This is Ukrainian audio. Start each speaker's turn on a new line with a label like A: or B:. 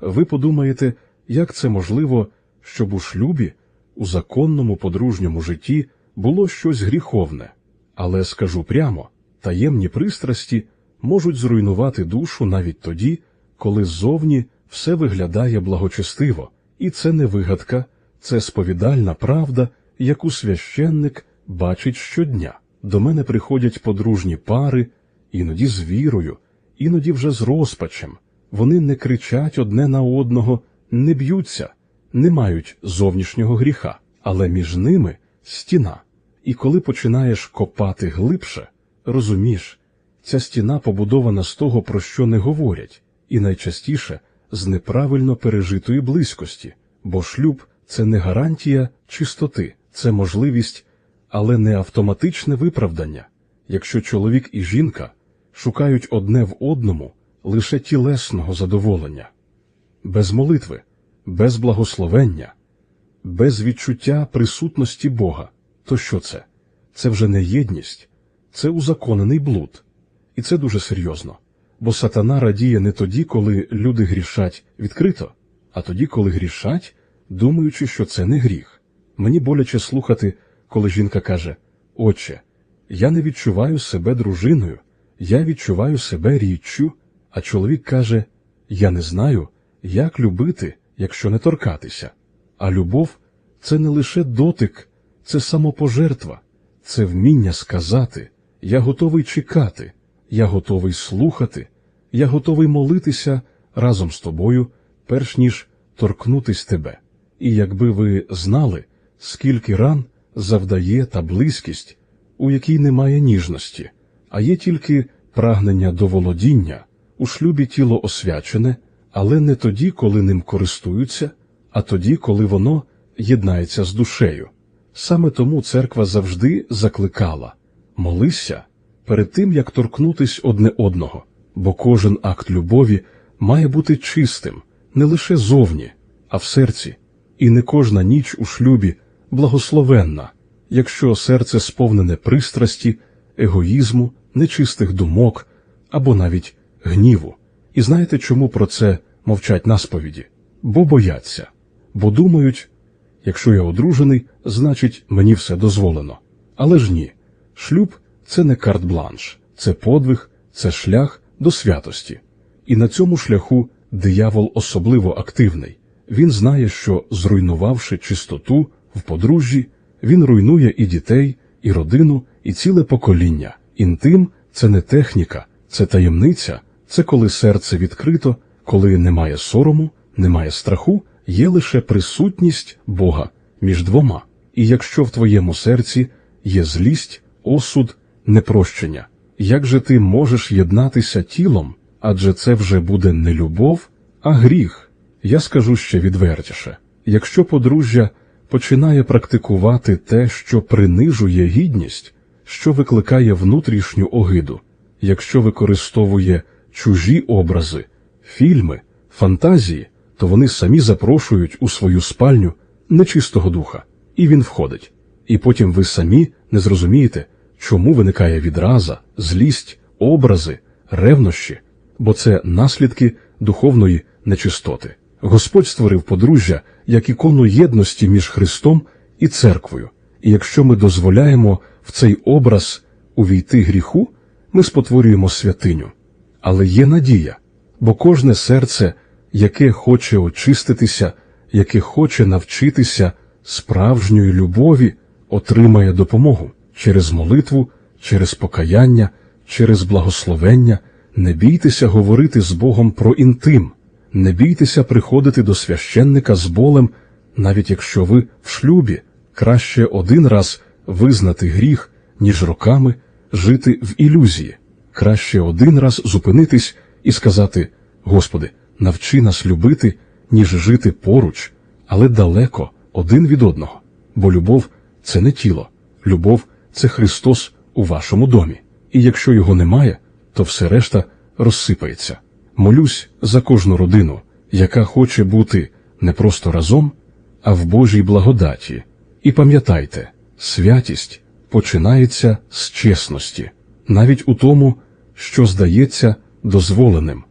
A: ви подумаєте, як це можливо, щоб у шлюбі, у законному подружньому житті було щось гріховне. Але скажу прямо, таємні пристрасті можуть зруйнувати душу навіть тоді, коли ззовні все виглядає благочестиво, і це не вигадка, це сповідальна правда, яку священник бачить щодня. До мене приходять подружні пари, іноді з вірою, іноді вже з розпачем. Вони не кричать одне на одного, не б'ються, не мають зовнішнього гріха, але між ними стіна. І коли починаєш копати глибше, розумієш, ця стіна побудована з того, про що не говорять, і найчастіше з неправильно пережитої близькості, бо шлюб це не гарантія чистоти, це можливість, але не автоматичне виправдання. Якщо чоловік і жінка шукають одне в одному лише тілесного задоволення, без молитви, без благословення, без відчуття присутності Бога, то що це? Це вже не єдність, це узаконений блуд. І це дуже серйозно. Бо сатана радіє не тоді, коли люди грішать відкрито, а тоді, коли грішать, думаючи, що це не гріх. Мені боляче слухати, коли жінка каже: Отче, я не відчуваю себе дружиною, я відчуваю себе річчю, а чоловік каже: Я не знаю, як любити, якщо не торкатися. А любов це не лише дотик, це самопожертва, це вміння сказати: Я готовий чекати, я готовий слухати, я готовий молитися разом з тобою, перш ніж торкнутись тебе. І якби ви знали, скільки ран завдає та близькість, у якій немає ніжності, а є тільки прагнення до володіння, у шлюбі тіло освячене, але не тоді, коли ним користуються, а тоді, коли воно єднається з душею. Саме тому церква завжди закликала молися перед тим, як торкнутись одне одного, бо кожен акт любові має бути чистим не лише зовні, а в серці, і не кожна ніч у шлюбі благословенна, якщо серце сповнене пристрасті, егоїзму, нечистих думок або навіть гніву. І знаєте, чому про це мовчать на сповіді? Бо бояться, бо думають, якщо я одружений, значить мені все дозволено. Але ж ні, шлюб це не карт-бланш, це подвиг, це шлях до святості. І на цьому шляху диявол особливо активний. Він знає, що, зруйнувавши чистоту в подружжі, він руйнує і дітей, і родину, і ціле покоління. Інтим це не техніка, це таємниця, це коли серце відкрито, коли немає сорому, немає страху, є лише присутність Бога між двома. І якщо в твоєму серці є злість, осуд, непрощення, як же ти можеш єднатися тілом, адже це вже буде не любов, а гріх. Я скажу ще відвертіше якщо подружжя починає практикувати те, що принижує гідність, що викликає внутрішню огиду, якщо використовує чужі образи, фільми, фантазії, то вони самі запрошують у свою спальню нечистого духа, і він входить. І потім ви самі не зрозумієте, чому виникає відраза, злість, образи, ревнощі, бо це наслідки духовної нечистоти. Господь створив подружжя як ікону єдності між Христом і церквою, і якщо ми дозволяємо в цей образ увійти гріху, ми спотворюємо святиню. Але є надія, бо кожне серце, яке хоче очиститися, яке хоче навчитися справжньої любові, отримає допомогу через молитву, через покаяння, через благословення. Не бійтеся говорити з Богом про інтим, не бійтеся приходити до священника з болем, навіть якщо ви в шлюбі, краще один раз визнати гріх, ніж роками жити в ілюзії. Краще один раз зупинитись і сказати: Господи, навчи нас любити, ніж жити поруч, але далеко один від одного. Бо любов це не тіло, любов це Христос у вашому домі. І якщо його немає, то все решта розсипається. Молюсь за кожну родину, яка хоче бути не просто разом, а в Божій благодаті. І пам'ятайте, святість починається з чесності, навіть у тому, що здається дозволеним.